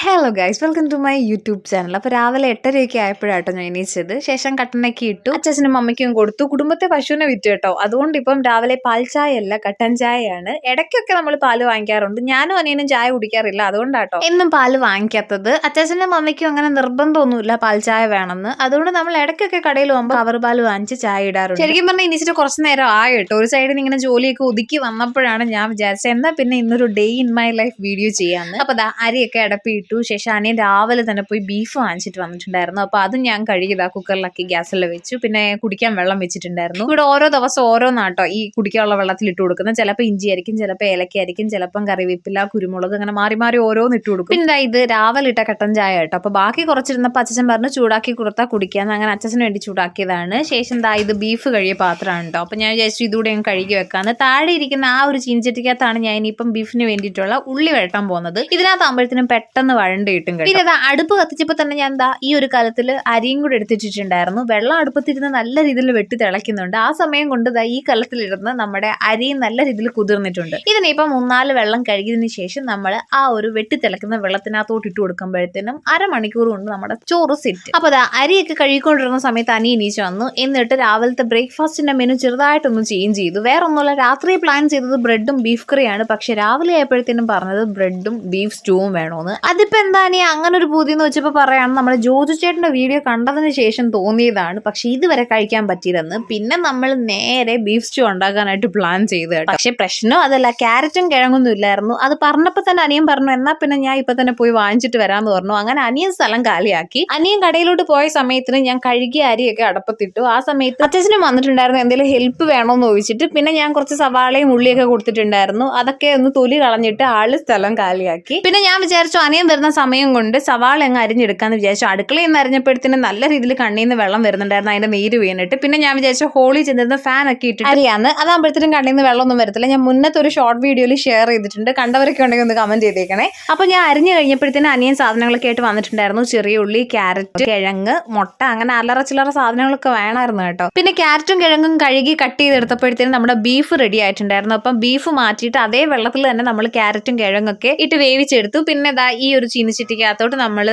Hello guys welcome to my YouTube channel അപ്പോൾ രാവിലെ എട്ടരയൊക്കെ ആയപ്പോഴാട്ടോ ഞാൻ എണീച്ചത്. ശേഷം കട്ടനൊക്കെ ഇട്ടു. അച്ഛനും അമ്മയ്ക്കും കൊടുത്തു. കുടുംബത്തെ പശുവിനെ വിറ്റു കേട്ടോ. അതുകൊണ്ട് ഇപ്പം രാവിലെ പാൽ ചായ അല്ല കട്ടൻ ചായയാണ്. ഇടയ്ക്കൊക്കെ നമ്മൾ പാൽ വാങ്ങിക്കാറുണ്ട്. ഞാനും അനിയനും ചായ കുടിക്കാറില്ല. അതുകൊണ്ടാട്ടോ. എന്നും പാൽ വാങ്ങിക്കാത്തത്. അച്ഛനും അമ്മയ്ക്കും അങ്ങനെ നിർബന്ധമൊന്നുമില്ല പാൽ ചായ വേണമെന്ന്. അതുകൊണ്ട് നമ്മൾ ഇടയ്ക്കൊക്കെ കടയിൽ പോകുമ്പോൾ കവർ പാൽ വാങ്ങിച്ച് ചായ ഇടാറുണ്ട്. ശരിക്കും പറഞ്ഞാൽ ഇനിച്ചിട്ട് കുറച്ച് നേരം ആയി കേട്ടോ. ഒരു സൈഡിൽ ഇങ്ങനെ ജോലിയൊക്കെ ഒതുക്കി വന്നപ്പോഴാണ് ഞാൻ വിചാരിച്ചത് എന്നാൽ പിന്നെ ഇന്നൊരു day in my life video ചെയ്യാമെന്ന് അപ്പോൾ അരിയൊക്കെ അരിയൊക്കെ അടപ്പിയിട്ടു ശേഷം അനിയൻ രാവിലെ തന്നെ പോയി ബീഫ് വാങ്ങിച്ചിട്ട് വന്നിട്ടുണ്ടായിരുന്നു. അപ്പൊ അതും ഞാൻ കഴുകിയതാ കുക്കറിലാക്കി ഗ്യാസിൽ വെച്ചു. പിന്നെ കുടിക്കാൻ വെള്ളം വെച്ചിട്ടുണ്ടായിരുന്നു. ഇവിടെ ഓരോ ദിവസം ഓരോന്നാട്ടോ ഈ കുടിക്കാനുള്ള വെള്ളത്തിൽ ഇട്ട് കൊടുക്കുന്നത്. ചിലപ്പോൾ ഇഞ്ചി ആയിരിക്കും ചിലപ്പോൾ ഏലക്കായിരിക്കും ചിലപ്പം കറിവേപ്പില കുരുമുളക് അങ്ങനെ മാറി മാറി ഓരോന്ന് ഇട്ട് കൊടുക്കും. പിന്നെ ഇത് രാവിലെ ഇട്ട കട്ടൻ ചായ കേട്ടോ. അപ്പൊ ബാക്കി കുറച്ചിരുന്നപ്പോൾ അച്ഛൻ പറഞ്ഞു ചൂടാക്കി കൊടുത്താൽ കുടിക്കാന്ന്. അങ്ങനെ അച്ഛന് വേണ്ടി ചൂടാക്കിയതാണ്. ശേഷം ദാ ഇത് ബീഫ് കഴിയ പാത്രമാണ് കേട്ടോ അപ്പൊ ഞാൻ വിചാരിച്ചു ഇതുകൂടെ ഞാൻ കഴുകി വെക്കാന്ന്. താഴെ ഇരിക്കുന്ന ആ ഒരു ചീഞ്ചട്ടിക്കകത്താണ് ഞാൻ ഇനിയിപ്പം ബീഫിന് വേണ്ടിയിട്ടുള്ള ഉള്ളി വെട്ടാൻ പോകുന്നത്. ഇതിനകത്താകുമ്പോഴത്തേനും പെട്ടെന്ന് വഴണ്ട് കിട്ടും പിന്നെ അടുപ്പ് കത്തിച്ചപ്പോൾ തന്നെ ഞാൻ എന്താ ഈ ഒരു കാലത്തിൽ അരിയും കൂടെ എടുത്തിട്ടുണ്ടായിരുന്നു വെള്ളം അടുപ്പത്തിരുന്ന് നല്ല രീതിയിൽ വെട്ടി തിളയ്ക്കുന്നുണ്ട്. ആ സമയം കൊണ്ട് ഈ കലത്തിലിരുന്ന് നമ്മുടെ അരിയും നല്ല രീതിയിൽ കുതിർന്നിട്ടുണ്ട്. ഇതിനിപ്പം മൂന്നാൽ വെള്ളം കഴുകിയതിന് ശേഷം നമ്മൾ ആ ഒരു വെട്ടി തിളക്കുന്ന വെള്ളത്തിനകത്തോട്ട് ഇട്ട് കൊടുക്കുമ്പോഴത്തേനും അരമണിക്കൂർ കൊണ്ട് നമ്മുടെ ചോറ് സെറ്റ് അപ്പോൾ അതാ അരിയൊക്കെ കഴുകിക്കൊണ്ടിരുന്ന സമയത്ത് അനി എണീച്ച് വന്നു. എന്നിട്ട് രാവിലത്തെ ബ്രേക്ക്ഫാസ്റ്റിന്റെ മെനു ചെറുതായിട്ടൊന്ന് ചേഞ്ച് ചെയ്തു. വേറെ രാത്രി പ്ലാൻ ചെയ്തത് ബ്രെഡും ബീഫ് കറിയാണ്. പക്ഷെ രാവിലെ ആയപ്പോഴത്തേനും പറഞ്ഞത് ബ്രെഡും ബീഫ് സ്റ്റൂവും വേണമെന്ന് അതിപ്പോ എന്താ നീ അങ്ങനെ ഒരു പൂതി എന്ന് വെച്ചപ്പോൾ പറയാണ് നമ്മൾ ജോജു ചേട്ടന്റെ വീഡിയോ കണ്ടതിന് ശേഷം തോന്നിയതാണ്. പക്ഷെ ഇതുവരെ കഴിക്കാൻ പറ്റിയില്ലെന്ന്. പിന്നെ നമ്മൾ നേരെ ബീഫ് സ്റ്റൂ ഉണ്ടാക്കാനായിട്ട് പ്ലാൻ ചെയ്ത് പക്ഷേ പ്രശ്നം അതല്ല ക്യാരറ്റും കിഴങ്ങൊന്നും ഇല്ലായിരുന്നു. അത് പറഞ്ഞപ്പോൾ തന്നെ അനിയൻ പറഞ്ഞു എന്നാ പിന്നെ ഞാൻ ഇപ്പൊ തന്നെ പോയി വാങ്ങിച്ചിട്ട് വരാമെന്ന് പറഞ്ഞു. അങ്ങനെ അനിയൻ സ്ഥലം കാലിയാക്കി. അനിയൻ കടയിലോട്ട് പോയ സമയത്തിന് ഞാൻ കഴുകിയ അരിയൊക്കെ അടപ്പത്തിട്ടു. ആ സമയത്ത് അച്ഛനും വന്നിട്ടുണ്ടായിരുന്നു എന്തെങ്കിലും ഹെൽപ്പ് വേണോന്ന് ചോദിച്ചിട്ട്. പിന്നെ ഞാൻ കുറച്ച് സവാളയും ഉള്ളിയൊക്കെ കൊടുത്തിട്ടുണ്ടായിരുന്നു. അതൊക്കെ ഒന്ന് തൊലി കളഞ്ഞിട്ട് ആൾ സ്ഥലം കാലിയാക്കി. പിന്നെ ഞാൻ വിചാരിച്ചു അനിയൻ വരുന്ന സമയം കൊണ്ട് സവാള അങ്ങ് അരിഞ്ഞെടുക്കാന്ന് വിചാരിച്ചു. അടുക്കളയിൽ നിന്ന് അരിഞ്ഞപ്പോഴത്തേനും നല്ല രീതിയിൽ കണ്ണിൽ നിന്ന് വെള്ളം വരുന്നുണ്ടായിരുന്നു. അതിന്റെ നീര് വീണിട്ട്. പിന്നെ ഞാൻ വിചാരിച്ചു ഹോളി ചെന്നിരുന്ന ഫാൻ ഒക്കെ ഇട്ടിട്ട് അറിയാന്ന്. അതാകുമ്പോഴത്തേനും കണ്ണിൽ നിന്ന് വെള്ളമൊന്നും വരത്തില്ല. ഞാൻ മുന്നത്തെ ഒരു ഷോർട്ട് വീഡിയോയിൽ ഷെയർ ചെയ്തിട്ടുണ്ട്. കണ്ടവരൊക്കെ ഉണ്ടെങ്കിൽ ഒന്ന് കമന്റ് ചെയ്തേക്കണേ. അപ്പൊ ഞാൻ അരിഞ്ഞു കഴിഞ്ഞപ്പോഴത്തേനും അനിയൻ സാധനങ്ങളൊക്കെ ആയിട്ട് വന്നിട്ടുണ്ടായിരുന്നു. ചെറിയ ഉള്ളി ക്യാരറ്റ് കിഴങ്ങ് മുട്ട അങ്ങനെ അല്ലറ ചില്ലറ സാധനങ്ങളൊക്കെ വേണമായിരുന്നു കേട്ടോ. പിന്നെ ക്യാരറ്റും കിഴങ്ങും കഴുകി കട്ട് ചെയ്തെടുത്തപ്പോഴത്തേനും നമ്മുടെ ബീഫ് റെഡി ആയിട്ടുണ്ടായിരുന്നു. അപ്പം ബീഫ് മാറ്റിയിട്ട് അതേ വെള്ളത്തിൽ തന്നെ നമ്മൾ ക്യാരറ്റും കിഴങ്ങൊക്കെ ഇട്ട് വേവിച്ചെടുത്തു. പിന്നെ ഈ ഒരു ചീനിച്ചട്ടിക്കകത്തോട്ട് നമ്മൾ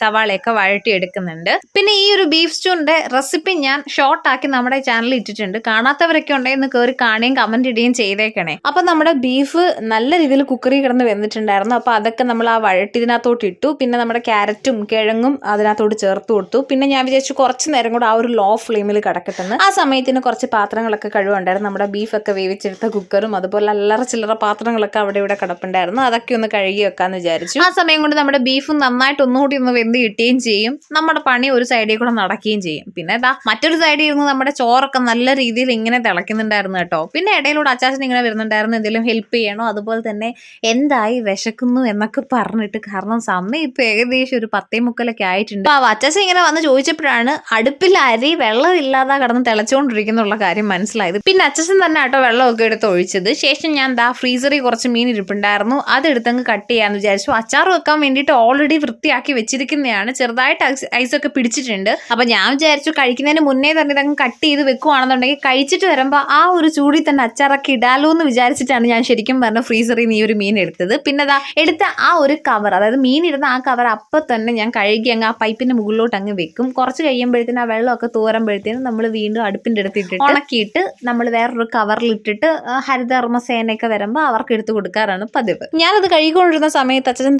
സവാളയൊക്കെ വഴട്ടി എടുക്കുന്നുണ്ട് പിന്നെ ഈ ഒരു ബീഫ് സ്റ്റൂന്റെ റെസിപ്പി ഞാൻ ഷോർട്ട് ആക്കി നമ്മുടെ ചാനലിൽ ഇട്ടിട്ടുണ്ട്. കാണാത്തവരൊക്കെ ഉണ്ടെങ്കിൽ ഒന്ന് കയറി കാണുകയും കമന്റ് ഇടുകയും ചെയ്തേക്കണേ. അപ്പൊ നമ്മുടെ ബീഫ് നല്ല രീതിയിൽ കുക്കറി കിടന്ന് വന്നിട്ടുണ്ടായിരുന്നു അപ്പൊ അതൊക്കെ നമ്മൾ ആ വഴട്ടിതിനകത്തോട്ട് ഇട്ടു. പിന്നെ നമ്മുടെ ക്യാരറ്റും കിഴങ്ങും അതിനകത്തോട്ട് ചേർത്ത് കൊടുത്തു. പിന്നെ ഞാൻ വിചാരിച്ചു കുറച്ച് നേരം കൂടെ ആ ഒരു ലോ ഫ്ലെയിമിൽ കിടക്കട്ടെന്ന്. ആ സമയത്തിന് കുറച്ച് പാത്രങ്ങളൊക്കെ കഴിവുണ്ടായിരുന്നു നമ്മുടെ ബീഫ് ഒക്കെ വേവിച്ചെടുത്ത കുക്കറും അതുപോലെ അല്ലറ ചില്ലറ പാത്രങ്ങളൊക്കെ അവിടെ ഇവിടെ കിടപ്പുണ്ടായിരുന്നു. അതൊക്കെ ഒന്ന് കഴുകി വെക്കാന്ന് വിചാരിച്ചു. ആ സമയം കൊണ്ട് നമ്മുടെ ബീഫ് നന്നായിട്ട് ഒന്നുകൂടി ഒന്ന് വെന്ത് കിട്ടുകയും ചെയ്യും. നമ്മുടെ പണി ഒരു സൈഡിൽ കൂടെ നടക്കുകയും ചെയ്യും. പിന്നെ ഇതാ മറ്റൊരു സൈഡിൽ ഇരുന്ന് നമ്മുടെ ചോറൊക്കെ നല്ല രീതിയിൽ ഇങ്ങനെ തിളയ്ക്കുന്നുണ്ടായിരുന്നു കേട്ടോ. പിന്നെ ഇടയിലൂടെ അച്ചാച്ചൻ ഇങ്ങനെ വരുന്നുണ്ടായിരുന്നു എന്തെങ്കിലും ഹെൽപ്പ് ചെയ്യണോ? അതുപോലെ തന്നെ എന്തായി വിശക്കുന്നു എന്നൊക്കെ പറഞ്ഞിട്ട് കാരണം സമയം ഇപ്പൊ ഏകദേശം ഒരു പത്തേ മുക്കലൊക്കെ ആയിട്ടുണ്ട്. അപ്പൊ അച്ചാച്ചൻ ഇങ്ങനെ വന്ന് ചോദിച്ചപ്പോഴാണ് അടുപ്പിൽ അരി വെള്ളം ഇല്ലാതെ കടന്ന് തിളച്ചുകൊണ്ടിരിക്കുന്നുള്ള കാര്യം മനസ്സിലായത്. പിന്നെ അച്ഛൻ തന്നെ ആട്ടോ വെള്ളമൊക്കെ എടുത്ത് ഒഴിച്ചത്. ശേഷം ഞാൻ ദാ ഫ്രീസറിൽ കുറച്ച് മീൻ ഇരിപ്പുണ്ടായിരുന്നു. അതെടുത്തങ്ങ് കട്ട് ചെയ്യാന്ന് വിചാരിച്ചു. അച്ചാർ വെക്കാൻ വേണ്ടിയിട്ട് ഓൾറെഡി വൃത്തിയാക്കി വെച്ചിരിക്കുന്നതാണ് ചെറുതായിട്ട് ഐസ്- ഒക്കെ പിടിച്ചിട്ടുണ്ട്. അപ്പൊ ഞാൻ വിചാരിച്ചു കഴിക്കുന്നതിന് മുന്നേ തന്നെ ഇതങ്ങ് കട്ട് ചെയ്ത് വെക്കുവാണെന്നുണ്ടെങ്കിൽ കഴിച്ചിട്ട് വരുമ്പോൾ ആ ഒരു ചൂടി തന്നെ അച്ചാറൊക്കെ ഇടാലോ എന്ന് വിചാരിച്ചിട്ടാണ് ഞാൻ ശരിക്കും പറഞ്ഞ ഫ്രീസറിൽ നിന്ന് ഈ ഒരു മീൻ എടുത്തത്. പിന്നെ അതാ എടുത്ത ആ ഒരു കവർ അതായത് മീൻ ഇടുന്ന ആ കവർ അപ്പം തന്നെ ഞാൻ കഴുകി അങ്ങ് ആ പൈപ്പിന്റെ മുകളിലോട്ട് അങ്ങ് വെക്കും. കുറച്ച് കഴിയുമ്പോഴത്തേനും ആ വെള്ളമൊക്കെ തോരുമ്പോഴത്തേനും നമ്മൾ വീണ്ടും അടുപ്പിന്റെ അടുത്ത് ഇട്ടിട്ട് ഉണക്കിയിട്ട് നമ്മൾ വേറൊരു കവറിൽ ഇട്ടിട്ട് ആ, ഹരിതകർമ്മസേനയൊക്കെ വരുമ്പോൾ അവർക്ക് എടുത്ത് കൊടുക്കാറാണ് പതിവ്. ഞാനത് കഴുകിക്കൊണ്ടിരുന്ന സമയത്ത് അച്ഛൻ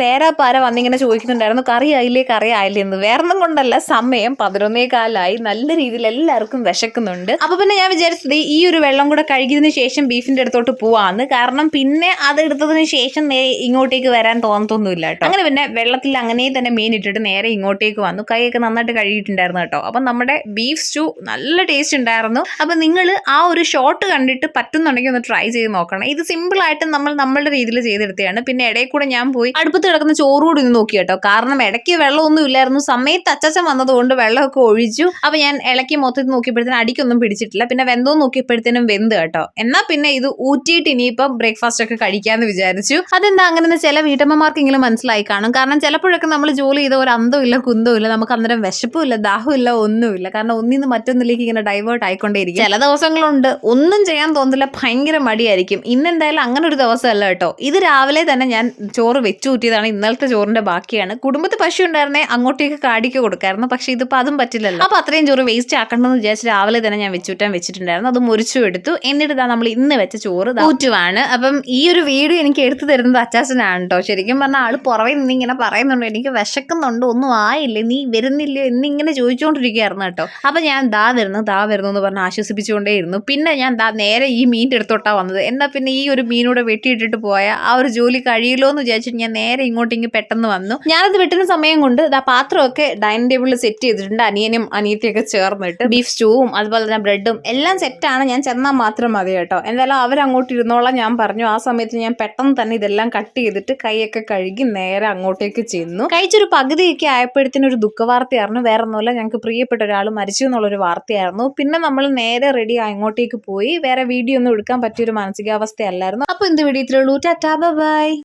തേരാപ്പാര വന്നിങ്ങനെ ചോദിക്കുന്നുണ്ടായിരുന്നു. കറി ആയില്ലേ? കറി ആയില്ലേ? എന്ന്. വേറൊന്നും കൊണ്ടല്ല. സമയം പതിനൊന്നേ കാലായി. നല്ല രീതിയിൽ എല്ലാവർക്കും വിശക്കുന്നുണ്ട്. അപ്പൊ പിന്നെ ഞാൻ വിചാരിച്ചത് ഈ ഒരു വെള്ളം കൂടെ കഴുകിയതിന് ശേഷം ബീഫിന്റെ അടുത്തോട്ട് പോവാന്ന്. കാരണം പിന്നെ അത് എടുത്തതിന് ശേഷം ഇങ്ങോട്ടേക്ക് വരാൻ തോന്നത്തൊന്നുമില്ല കേട്ടോ. അങ്ങനെ പിന്നെ വെള്ളത്തിൽ അങ്ങനെ തന്നെ മീൻ ഇട്ടിട്ട് നേരെ ഇങ്ങോട്ടേക്ക് വന്നു. കൈയൊക്കെ നന്നായിട്ട് കഴുകിയിട്ടുണ്ടായിരുന്നു കേട്ടോ. അപ്പൊ നമ്മുടെ ബീഫ് സ്റ്റൂ നല്ല ടേസ്റ്റ് ഉണ്ടായിരുന്നു. അപ്പൊ നിങ്ങൾ ആ ഒരു ഷോട്ട് കണ്ടിട്ട് പറ്റുന്നുണ്ടെങ്കിൽ ഒന്ന് ട്രൈ ചെയ്ത് നോക്കണം. ഇത് സിമ്പിൾ ആയിട്ട് നമ്മൾ നമ്മളുടെ രീതിയിൽ ചെയ്തെടുത്തതാണ്. പിന്നെ ഇടയിൽ കൂടെ ഞാൻ പോയി അടുപ്പത്ത് കിടക്കുന്ന ചോറ് കൂടി ഒന്ന് നോക്കി കേട്ടോ കാരണം ഇടയ്ക്ക് വെള്ളമൊന്നും ഇല്ലായിരുന്നു. സമയത്ത് അച്ചാച്ചൻ വന്നതുകൊണ്ട് വെള്ളമൊക്കെ ഒഴിച്ചു. അപ്പൊ ഞാൻ ഇളക്കി മൊത്തത്തിൽ നോക്കിയപ്പോഴത്തേനും അടിക്കൊന്നും പിടിച്ചിട്ടില്ല. പിന്നെ വെന്തോ നോക്കിയപ്പോഴത്തേനും വെന്ത് കേട്ടോ. എന്നാ പിന്നെ ഇത് ഊറ്റിയിട്ട് ഇനിയിപ്പം ബ്രേക്ക്ഫാസ്റ്റ് ഒക്കെ കഴിക്കാന്ന് വിചാരിച്ചു. അതെന്താ അങ്ങനെ ചില വീട്ടമ്മമാർക്കെങ്കിലും മനസ്സിലായി കാണും. കാരണം ചിലപ്പോഴൊക്കെ നമ്മൾ ജോലി ചെയ്ത ഒരു അന്തവും ഇല്ല കുന്തവും ഇല്ല നമുക്ക് അന്നേരം വിശപ്പും ഇല്ല ദാഹവും ഇല്ല ഒന്നുമില്ല കാരണം ഒന്നിന്ന് മറ്റൊന്നിലേക്ക് ഇങ്ങനെ ഡൈവേർട്ട് ആയിക്കൊണ്ടേയിരിക്കും. ചില ദിവസങ്ങളുണ്ട്. ഒന്നും ചെയ്യാൻ തോന്നില്ല ഭയങ്കര മടിയായിരിക്കും. ഇന്നെന്തായാലും അങ്ങനെ ഒരു ദിവസമല്ല കേട്ടോ. ഇത് രാവിലെ തന്നെ ഞാൻ ചോറ് വെച്ചു കൂട്ടിയതാണ് ഇന്നലത്തെ ചോറിന്റെ ബാക്കിയാണ്. കുടുംബത്തിൽ പശു ഉണ്ടായിരുന്നേ അങ്ങോട്ടേക്ക് കാടിക്ക് കൊടുക്കായിരുന്നു. പക്ഷെ ഇതിപ്പോ അതും പറ്റില്ലല്ലോ. അപ്പോൾ അത്രയും ചോറ് വേസ്റ്റ് ആക്കണമെന്ന് വിചാരിച്ച് രാവിലെ തന്നെ ഞാൻ വെച്ചുവിട്ടാൻ വെച്ചിട്ടുണ്ടായിരുന്നു. അത് മുറിച്ചു എടുത്തു. എന്നിട്ട് നമ്മൾ ഇന്ന് വെച്ച ചോറ് ഊറ്റുവാണ്. അപ്പം ഈ ഒരു വീഡിയോ എനിക്ക് എടുത്തു തരുന്നത് അച്ചാച്ചനാണ് കേട്ടോ ശരിക്കും പറഞ്ഞാൽ ആൾ പുറമെ നിന്ന് ഇങ്ങനെ പറയുന്നുണ്ട്. എനിക്ക് വിശക്കുന്നുണ്ട്. ഒന്നും ആയില്ലേ? നീ വരുന്നില്ലയോ എന്നിങ്ങനെ ചോദിച്ചുകൊണ്ടിരിക്കുകയായിരുന്നു കേട്ടോ. അപ്പൊ ഞാൻ ദാ വരുന്നു ദാ വരുന്നു എന്ന് പറഞ്ഞ് ആശ്വസിപ്പിച്ചുകൊണ്ടേയിരുന്നു. പിന്നെ ഞാൻ ദാ നേരെ ഈ മീന്റെ അടുത്തോട്ടാ വന്നത്. എന്നാ പിന്നെ ഈ ഒരു മീനൂടെ വെട്ടിയിട്ടിട്ട് പോയ ആ ഒരു ജോലി കഴിയില്ലോ എന്ന് വിചാരിച്ചിട്ട് ഞാൻ നേരെ ഇങ്ങോട്ടേക്ക് പെട്ടെന്ന് വന്നു. ഞാനത് വിട്ടുന്ന സമയം കൊണ്ട് ആ പാത്രമൊക്കെ ഡൈനിങ് ടേബിളിൽ സെറ്റ് ചെയ്തിട്ടുണ്ട്. അനിയനും അനിയത്തിയൊക്കെ ചേർന്നിട്ട് ബീഫ് സ്റ്റൂവും അതുപോലെ തന്നെ ബ്രെഡും എല്ലാം സെറ്റാണ് ഞാൻ ചെന്നാൽ മാത്രം മതി കേട്ടോ. എന്തായാലും അവരങ്ങോട്ട് ഇരുന്നോളാം ഞാൻ പറഞ്ഞു. ആ സമയത്ത് ഞാൻ പെട്ടെന്ന് തന്നെ ഇതെല്ലാം കട്ട് ചെയ്തിട്ട് കൈയൊക്കെ കഴുകി നേരെ അങ്ങോട്ടേക്ക് ചെന്നു. കഴിച്ചൊരു പകുതിയൊക്കെ ആയപ്പോഴത്തേനും ഒരു ദുഃഖവാർത്തയായിരുന്നു. വേറെ ഒന്നുമില്ല ഞങ്ങൾക്ക് പ്രിയപ്പെട്ട ഒരാൾ മരിച്ചു എന്നുള്ളൊരു വാർത്തയായിരുന്നു. പിന്നെ നമ്മൾ നേരെ റെഡി അങ്ങോട്ടേക്ക് പോയി. വേറെ വീഡിയോ ഒന്നും എടുക്കാൻ പറ്റിയൊരു മാനസികാവസ്ഥയല്ലായിരുന്നു. അപ്പോൾ എന്ത് വീഡിയോ ഇത്രയുള്ളൂ ടാറ്റാ ബൈ